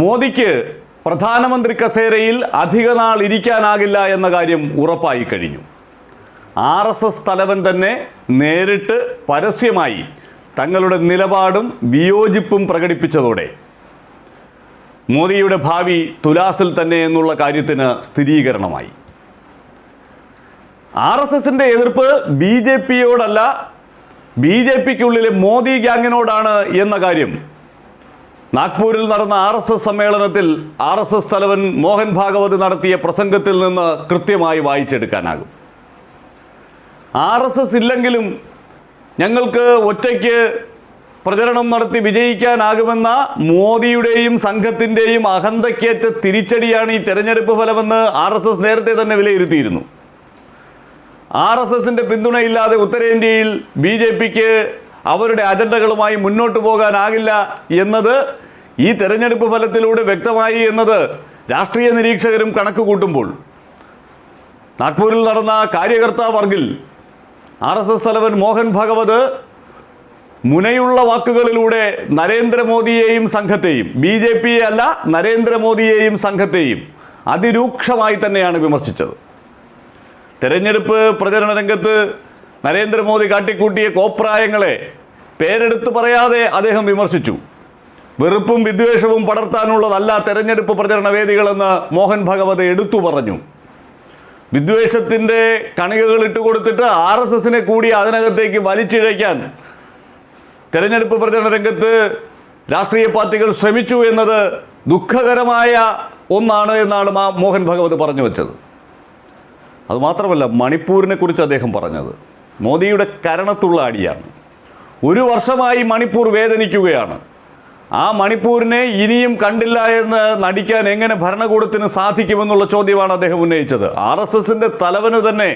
മോദിക്ക് പ്രധാനമന്ത്രി കസേരയിൽ അധിക നാൾ ഇരിക്കാനാകില്ല എന്ന കാര്യം ഉറപ്പായി കഴിഞ്ഞു. ആർ എസ് എസ് തലവൻ തന്നെ നേരിട്ട് പരസ്യമായി തങ്ങളുടെ നിലപാടും വിയോജിപ്പും പ്രകടിപ്പിച്ചതോടെ. മോദിയുടെ ഭാവി തുലാസിൽ തന്നെ എന്നുള്ള കാര്യത്തിന് സ്ഥിരീകരണമായി. ആർ എസ് എസിന്റെ എതിർപ്പ് ബി ജെ പിയോടല്ല ബി ജെ പിക്കുള്ളിലെ മോദി ഗ്യാങ്ങിനോടാണ് എന്ന കാര്യം നാഗ്പൂരിൽ നടന്ന ആർ എസ് എസ് സമ്മേളനത്തിൽ ആർ എസ് എസ് തലവൻ മോഹൻ ഭാഗവത് നടത്തിയ പ്രസംഗത്തിൽ നിന്ന് കൃത്യമായി വായിച്ചെടുക്കാനാകും. ആർ എസ് എസ് ഇല്ലെങ്കിലും ഞങ്ങൾക്ക് ഒറ്റയ്ക്ക് പ്രചരണം നടത്തി വിജയിക്കാനാകുമെന്ന മോദിയുടെയും സംഘത്തിന്റെയും അഹന്തയ്ക്കേറ്റ തിരിച്ചടിയാണ് ഈ തെരഞ്ഞെടുപ്പ് ഫലമെന്ന് ആർ എസ് എസ് നേരത്തെ തന്നെ വിലയിരുത്തിയിരുന്നു. ആർ എസ് എസിന്റെ പിന്തുണയില്ലാതെ ഉത്തരേന്ത്യയിൽ ബി ജെ പിക്ക് അവരുടെ അജണ്ടകളുമായി മുന്നോട്ട് പോകാനാകില്ല എന്നത് ഈ തെരഞ്ഞെടുപ്പ് ഫലത്തിലൂടെ വ്യക്തമായി എന്നത് രാഷ്ട്രീയ നിരീക്ഷകരും കണക്ക് കൂട്ടുമ്പോൾ. നാഗ്പൂരിൽ നടന്ന കാര്യകർത്താ വർഗിൽ ആർ എസ് എസ് തലവൻ മോഹൻ ഭഗവത് മുനയുള്ള വാക്കുകളിലൂടെ നരേന്ദ്രമോദിയെയും സംഘത്തെയും ബി ജെ പിയെ അല്ല നരേന്ദ്രമോദിയെയും സംഘത്തെയും അതിരൂക്ഷമായി തന്നെയാണ് വിമർശിച്ചത്. തെരഞ്ഞെടുപ്പ് പ്രചരണ രംഗത്ത് നരേന്ദ്രമോദി കാട്ടിക്കൂട്ടിയ കോപ്രായങ്ങളെ പേരെടുത്ത് പറയാതെ അദ്ദേഹം വിമർശിച്ചു. വെറുപ്പും വിദ്വേഷവും പടർത്താനുള്ളതല്ല തെരഞ്ഞെടുപ്പ് പ്രചരണ വേദികളെന്ന് മോഹൻ ഭഗവത് എടുത്തു പറഞ്ഞു. വിദ്വേഷത്തിന്റെ കണികകൾ ഇട്ട് കൊടുത്തിട്ട് ആർ എസ് എസിനെ കൂടി അതിനകത്തേക്ക് വലിച്ചിഴയ്ക്കാൻ തെരഞ്ഞെടുപ്പ് പ്രചരണ രംഗത്ത് രാഷ്ട്രീയ പാർട്ടികൾ ശ്രമിച്ചു എന്നത് ദുഃഖകരമായ ഒന്നാണ് എന്നാണ് മാ- മോഹൻ ഭഗവത് പറഞ്ഞു വെച്ചത്. അതുമാത്രമല്ല മണിപ്പൂരിനെ കുറിച്ച് അദ്ദേഹം പറഞ്ഞത്. മോദിയുടെ കരണത്തുള്ള അടിയാണ് ഒരു വർഷമായി മണിപ്പൂർ വേദനിക്കുകയാണ് ആ മണിപ്പൂരിനെ ഇനിയും കണ്ടില്ല എന്ന് നടിക്കാൻ എങ്ങനെ ഭരണകൂടത്തിന് സാധിക്കുമെന്നുള്ള ചോദ്യമാണ് അദ്ദേഹം ഉന്നയിച്ചത് ആർ എസ് എസിൻ്റെ തലവന് തന്നെ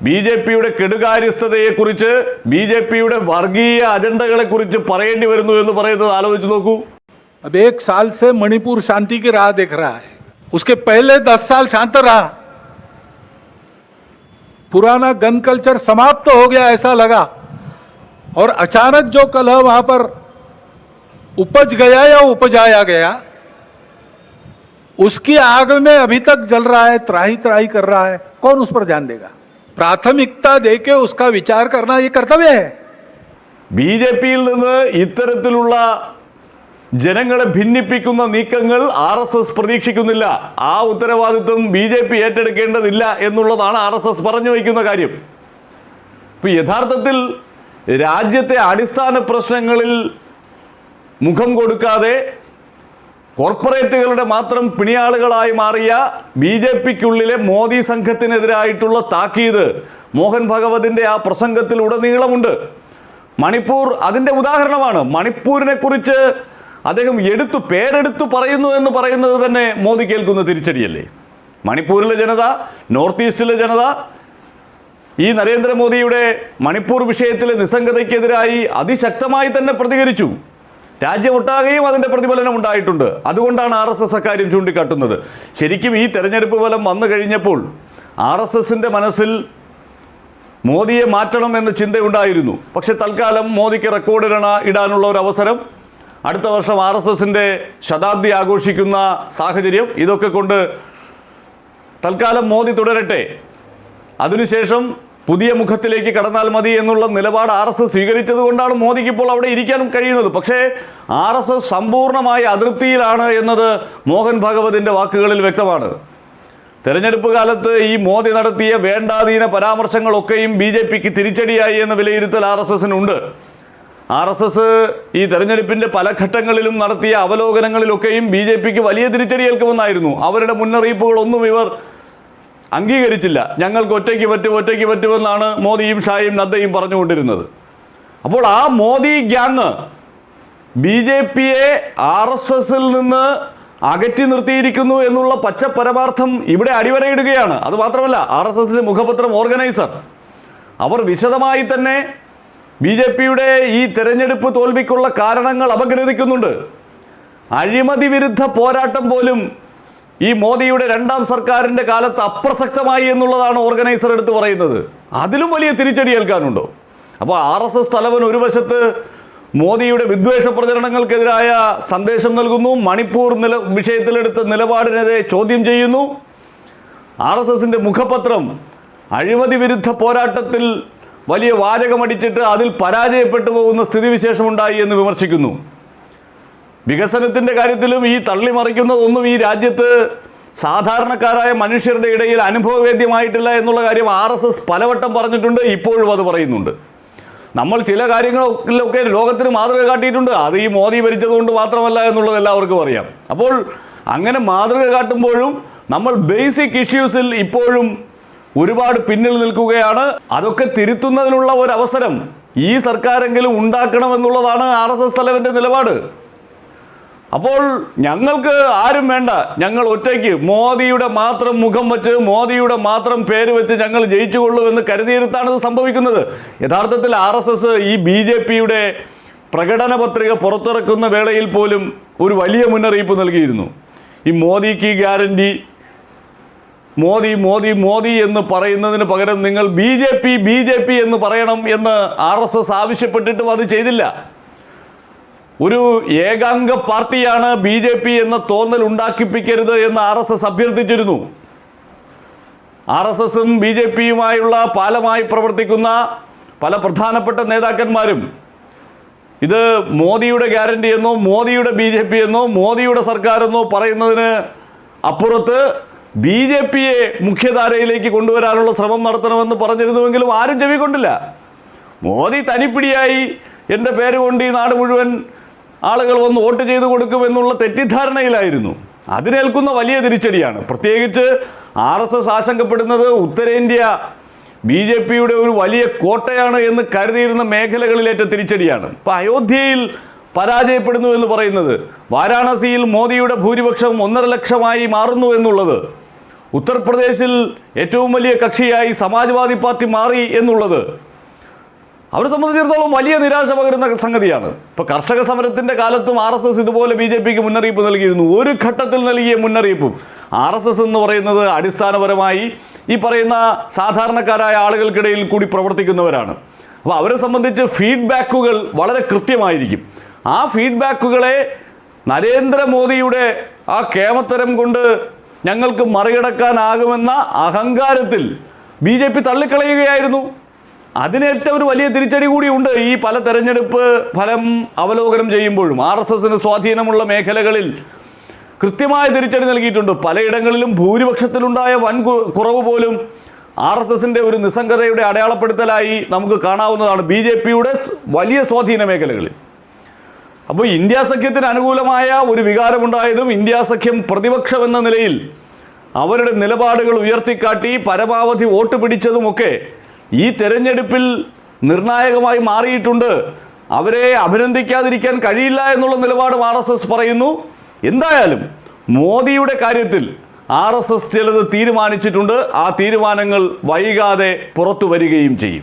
ബി ജെ പിയുടെ കെടുകാര്യസ്ഥതയെക്കുറിച്ച് ബി ജെ പിയുടെ വർഗീയ അജണ്ടകളെക്കുറിച്ച് പറയേണ്ടി വരുന്നു എന്ന് പറയുന്നത് ആലോചിച്ച് നോക്കൂ अब एक साल से मणिपुर शांति की राह देख रहा है उसके पहले दस साल शांत रहा पुराना गन कल्चर समाप्त हो गया ऐसा लगा और अचानक जो कलह वहां पर उपज गया या उपजाया गया उसकी आग में अभी तक जल रहा है त्राही त्राही कर रहा है कौन उस पर ध्यान देगा प्राथमिकता देके उसका विचार करना ये कर्तव्य है ബി ജെ പിയിൽ നിന്ന് ഇത്തരത്തിലുള്ള ജനങ്ങളെ ഭിന്നിപ്പിക്കുന്ന നീക്കങ്ങൾ ആർ എസ് എസ് പ്രതീക്ഷിക്കുന്നില്ല. ആ ഉത്തരവാദിത്വം ബി ജെ പി ഏറ്റെടുക്കേണ്ടതില്ല എന്നുള്ളതാണ് ആർ എസ് എസ് പറഞ്ഞു വയ്ക്കുന്ന കാര്യം. ഇപ്പം യഥാർത്ഥത്തിൽ രാജ്യത്തെ അടിസ്ഥാന പ്രശ്നങ്ങളിൽ മുഖം കൊടുക്കാതെ കോർപ്പറേറ്റുകളുടെ മാത്രം പിണിയാളുകളായി മാറിയ ബി ജെ പിക്കുള്ളിലെ മോദി സംഘത്തിനെതിരായിട്ടുള്ള താക്കീത് മോഹൻ ഭഗവതിന്റെ ആ പ്രസംഗത്തിൽ ഉടനീളമുണ്ട് മണിപ്പൂർ അതിന്റെ ഉദാഹരണമാണ്. മണിപ്പൂരിനെ കുറിച്ച് അദ്ദേഹം എടുത്തു പേരെടുത്തു പറയുന്നു എന്ന് പറയുന്നത് തന്നെ മോദി കേൾക്കുന്ന തിരിച്ചടിയല്ലേ? മണിപ്പൂരിലെ ജനത നോർത്ത് ഈസ്റ്റിലെ ജനത ഈ നരേന്ദ്രമോദിയുടെ മണിപ്പൂർ വിഷയത്തിലെ നിസ്സംഗതയ്ക്കെതിരായി അതിശക്തമായി തന്നെ പ്രതികരിച്ചു. രാജ്യമൊട്ടാകെയും അതിന്റെ പ്രതിഫലനം ഉണ്ടായിട്ടുണ്ട്. അതുകൊണ്ടാണ് ആർ എസ് എസ് അക്കാര്യം ചൂണ്ടിക്കാട്ടുന്നത്. ശരിക്കും ഈ തെരഞ്ഞെടുപ്പ് ഫലം വന്നു കഴിഞ്ഞപ്പോൾ ആർ എസ് എസിന്റെ മനസ്സിൽ മോദിയെ മാറ്റണം എന്ന ചിന്തയുണ്ടായിരുന്നു. പക്ഷേ തൽക്കാലം മോദിക്ക് റെക്കോർഡിടണ ഇടാനുള്ള ഒരു അവസരം അടുത്ത വർഷം ആർ എസ് എസിന്റെ ശതാബ്ദി ആഘോഷിക്കുന്ന സാഹചര്യം ഇതൊക്കെ കൊണ്ട് തൽക്കാലം മോദി തുടരട്ടെ. അതിനുശേഷം പുതിയ മുഖത്തിലേക്ക് കടന്നാൽ മതി എന്നുള്ള നിലപാട് ആർ എസ് എസ് സ്വീകരിച്ചത് കൊണ്ടാണ് മോദിക്ക് ഇപ്പോൾ അവിടെ ഇരിക്കാനും കഴിയുന്നത്. പക്ഷേ ആർ എസ് എസ് സമ്പൂർണമായ അതൃപ്തിയിലാണ് എന്നത് മോഹൻ ഭഗവതിന്റെ വാക്കുകളിൽ വ്യക്തമാണ്. തെരഞ്ഞെടുപ്പ് കാലത്ത് ഈ മോദി നടത്തിയ വേണ്ടാധീന പരാമർശങ്ങളൊക്കെയും ബി ജെ പിക്ക് തിരിച്ചടിയായി എന്ന വിലയിരുത്തൽ ആർ എസ് എസിനുണ്ട്. ആർ എസ് എസ് ഈ തെരഞ്ഞെടുപ്പിന്റെ പല ഘട്ടങ്ങളിലും നടത്തിയ അവലോകനങ്ങളിലൊക്കെയും ബി ജെ പിക്ക് വലിയ തിരിച്ചടിയേൽക്കുമെന്നായിരുന്നു. അവരുടെ മുന്നറിയിപ്പുകളൊന്നും ഇവർ അംഗീകരിച്ചില്ല. ഞങ്ങൾക്ക് ഒറ്റയ്ക്ക് പറ്റും ഒറ്റയ്ക്ക് പറ്റുമെന്നാണ് മോദിയും ഷായും നദ്ദയും പറഞ്ഞുകൊണ്ടിരുന്നത്. അപ്പോൾ ആ മോദി ഗ്യാങ് ബി ജെ പിയെ ആർ എസ് എസിൽ നിന്ന് അകറ്റി നിർത്തിയിരിക്കുന്നു എന്നുള്ള പച്ച പരമാർത്ഥം ഇവിടെ അടിവരയിടുകയാണ്. അത് മാത്രമല്ല ആർ എസ് എസിന്റെ മുഖപത്രം ഓർഗനൈസർ. അവർ വിശദമായി തന്നെ ബി ജെ പിയുടെ ഈ തെരഞ്ഞെടുപ്പ് തോൽവിക്കുള്ള കാരണങ്ങൾ അപഗ്രഥിക്കുന്നുണ്ട്. അഴിമതി വിരുദ്ധ പോരാട്ടം പോലും ഈ മോദിയുടെ രണ്ടാം സർക്കാരിന്റെ കാലത്ത് അപ്രസക്തമായി എന്നുള്ളതാണ് ഓർഗനൈസർ എടുത്ത് പറയുന്നത്. അതിലും വലിയ തിരിച്ചടി ഏൽക്കാനുണ്ടോ? അപ്പോൾ ആർ എസ് എസ് തലവൻ ഒരു വശത്ത് മോദിയുടെ വിദ്വേഷ പ്രചരണങ്ങൾക്കെതിരായ സന്ദേശം നൽകുന്നു മണിപ്പൂർ നില വിഷയത്തിലെടുത്ത നിലപാടിനെതിരെ ചോദ്യം ചെയ്യുന്നു. ആർ എസ് എസിന്റെ മുഖപത്രം അഴിമതി വിരുദ്ധ പോരാട്ടത്തിൽ വലിയ വാചകമടിച്ചിട്ട് അതിൽ പരാജയപ്പെട്ടു പോകുന്ന സ്ഥിതിവിശേഷമുണ്ടായി എന്ന് വിമർശിക്കുന്നു. വികസനത്തിന്റെ കാര്യത്തിലും ഈ തള്ളിമറിക്കുന്നതൊന്നും ഈ രാജ്യത്ത് സാധാരണക്കാരായ മനുഷ്യരുടെ ഇടയിൽ അനുഭവവേദ്യമായിട്ടില്ല എന്നുള്ള കാര്യം ആർ എസ് എസ് പലവട്ടം പറഞ്ഞിട്ടുണ്ട് ഇപ്പോഴും അത് പറയുന്നുണ്ട്. നമ്മൾ ചില കാര്യങ്ങളൊക്കെ ലോകത്തിന് മാതൃക കാട്ടിയിട്ടുണ്ട്. അത് ഈ മോദി ഭരിച്ചതുകൊണ്ട് മാത്രമല്ല എന്നുള്ളത് എല്ലാവർക്കും അറിയാം. അപ്പോൾ അങ്ങനെ മാതൃക കാട്ടുമ്പോഴും നമ്മൾ ബേസിക് ഇഷ്യൂസിൽ ഇപ്പോഴും ഒരുപാട് പിന്നിൽ നിൽക്കുകയാണ്. അതൊക്കെ തിരുത്തുന്നതിനുള്ള ഒരു അവസരം ഈ സർക്കാരെങ്കിലും ഉണ്ടാക്കണമെന്നുള്ളതാണ് ആർ എസ് എസ് തലവന്റെ നിലപാട്. അപ്പോൾ ഞങ്ങൾക്ക് ആരും വേണ്ട. ഞങ്ങൾ ഒറ്റയ്ക്ക് മോദിയുടെ മാത്രം മുഖം വെച്ച് മോദിയുടെ മാത്രം പേര് വെച്ച് ഞങ്ങൾ ജയിച്ചുകൊള്ളുമെന്ന് കരുതിയെടുത്താണ് ഇത് സംഭവിക്കുന്നത്. യഥാർത്ഥത്തിൽ ആർ എസ് എസ് ഈ ബി ജെ പിയുടെ പ്രകടന പത്രിക പുറത്തിറക്കുന്ന വേളയിൽ പോലും ഒരു വലിയ മുന്നറിയിപ്പ് നൽകിയിരുന്നു. ഈ മോദിക്ക് ഗ്യാരണ്ടി മോദി മോദി മോദി എന്ന് പറയുന്നതിന് പകരം നിങ്ങൾ B J P B J P എന്ന് പറയണം എന്ന് ആർ എസ് എസ് ആവശ്യപ്പെട്ടിട്ടും അത് ചെയ്തില്ല. ഒരു ഏകാംഗ പാർട്ടിയാണ് ബി ജെ പി എന്ന തോന്നൽ ഉണ്ടാക്കിപ്പിക്കരുത് എന്ന് ആർ എസ് എസ് അഭ്യർത്ഥിച്ചിരുന്നു. ആർ എസ് എസും ബി ജെ പിയുമായുള്ള പാലമായി പ്രവർത്തിക്കുന്ന പല പ്രധാനപ്പെട്ട നേതാക്കന്മാരും ഇത് മോദിയുടെ ഗ്യാരണ്ടി എന്നോ മോദിയുടെ ബി ജെ പി എന്നോ മോദിയുടെ സർക്കാരെന്നോ പറയുന്നതിന് അപ്പുറത്ത് ബി ജെ പിയെ മുഖ്യധാരയിലേക്ക് കൊണ്ടുവരാനുള്ള ശ്രമം നടത്തണമെന്ന് പറഞ്ഞിരുന്നുവെങ്കിലും ആരും ചെവിക്കൊണ്ടില്ല മോദി തനിപ്പിടിയായി എന്റെ പേര് കൊണ്ട് ഈ നാട് മുഴുവൻ ആളുകൾ വന്ന് വോട്ട് ചെയ്തു കൊടുക്കുമെന്നുള്ള തെറ്റിദ്ധാരണയിലായിരുന്നു. അതിനേൽക്കുന്ന വലിയ തിരിച്ചടിയാണ്. പ്രത്യേകിച്ച് ആർ എസ് എസ് ആശങ്കപ്പെടുന്നത് ഉത്തരേന്ത്യ ബി ജെ പിയുടെ ഒരു വലിയ കോട്ടയാണ് എന്ന് കരുതിയിരുന്ന മേഖലകളിലേറ്റ തിരിച്ചടിയാണ്. ഇപ്പോൾ അയോധ്യയിൽ പരാജയപ്പെടുന്നു എന്ന് പറയുന്നത് വാരാണസിയിൽ മോദിയുടെ ഭൂരിപക്ഷം ഒന്നര ലക്ഷമായി മാറുന്നു എന്നുള്ളത് ഉത്തർപ്രദേശിൽ ഏറ്റവും വലിയ കക്ഷിയായി സമാജ്വാദി പാർട്ടി മാറി എന്നുള്ളത് അവരെ സംബന്ധിച്ചിടത്തോളം വലിയ നിരാശ പകരുന്ന സംഗതിയാണ്. ഇപ്പോൾ കർഷക സമരത്തിന്റെ കാലത്തും ആർ എസ് എസ് ഇതുപോലെ ബി ജെ പിക്ക് മുന്നറിയിപ്പ് നൽകിയിരുന്നു. ഒരു ഘട്ടത്തിൽ നൽകിയ മുന്നറിയിപ്പും ആർ എസ് എസ് എന്ന് പറയുന്നത് അടിസ്ഥാനപരമായി ഈ പറയുന്ന സാധാരണക്കാരായ ആളുകൾക്കിടയിൽ കൂടി പ്രവർത്തിക്കുന്നവരാണ്. അപ്പോൾ അവരെ സംബന്ധിച്ച് ഫീഡ്ബാക്കുകൾ വളരെ കൃത്യമായിരിക്കും. ആ ഫീഡ്ബാക്കുകളെ നരേന്ദ്രമോദിയുടെ ആ കേമത്തരം കൊണ്ട് ഞങ്ങൾക്ക് മറികടക്കാനാകുമെന്ന അഹങ്കാരത്തിൽ ബി ജെ പി തള്ളിക്കളയുകയായിരുന്നു. അതിനേറ്റ ഒരു വലിയ തിരിച്ചടി കൂടിയുണ്ട്. ഈ പല തെരഞ്ഞെടുപ്പ് ഫലം അവലോകനം ചെയ്യുമ്പോഴും ആർ എസ് എസിന് സ്വാധീനമുള്ള മേഖലകളിൽ കൃത്യമായ തിരിച്ചടി നൽകിയിട്ടുണ്ട്. പലയിടങ്ങളിലും ഭൂരിപക്ഷത്തിലുണ്ടായ വൻ കുറവ് പോലും ആർ എസ് എസിന്റെ ഒരു നിസ്സംഗതയുടെ അടയാളപ്പെടുത്തലായി നമുക്ക് കാണാവുന്നതാണ്. ബി ജെ പിയുടെ വലിയ സ്വാധീന മേഖലകളിൽ. അപ്പോൾ ഇന്ത്യ സഖ്യത്തിന് അനുകൂലമായ ഒരു വികാരമുണ്ടായതും ഇന്ത്യ സഖ്യം പ്രതിപക്ഷം എന്ന നിലയിൽ അവരുടെ നിലപാടുകൾ ഉയർത്തിക്കാട്ടി പരമാവധി വോട്ട് പിടിച്ചതുമൊക്കെ ഈ തെരഞ്ഞെടുപ്പിൽ നിർണായകമായി മാറിയിട്ടുണ്ട്. അവരെ അഭിനന്ദിക്കാതിരിക്കാൻ കഴിയില്ല എന്നുള്ള നിലപാട് ആർ എസ് എസ് പറയുന്നു. എന്തായാലും മോദിയുടെ കാര്യത്തിൽ ആർ എസ് എസ് ചിലത് തീരുമാനിച്ചിട്ടുണ്ട്. ആ തീരുമാനങ്ങൾ വൈകാതെ പുറത്തു വരികയും ചെയ്യും.